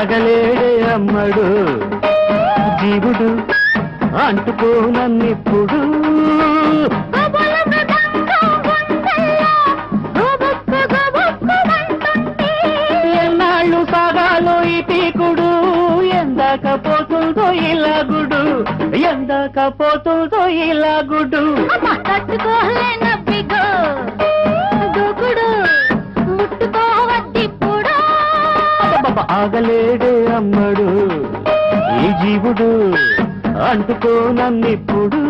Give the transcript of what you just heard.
అమ్మడు. జీవుడు అంటుకోనన్నిప్పుడు. ఎన్నాళ్ళు సాగాలో ఈ పీకుడు? ఎందాక పోతుందో ఇలాగుడు ఎందాక పోతుందో ఇలాగుడు అమ్మ ఆగలేడే అమ్మడు ఈ జీవుడు అంటుకోనన్నిప్పుడు.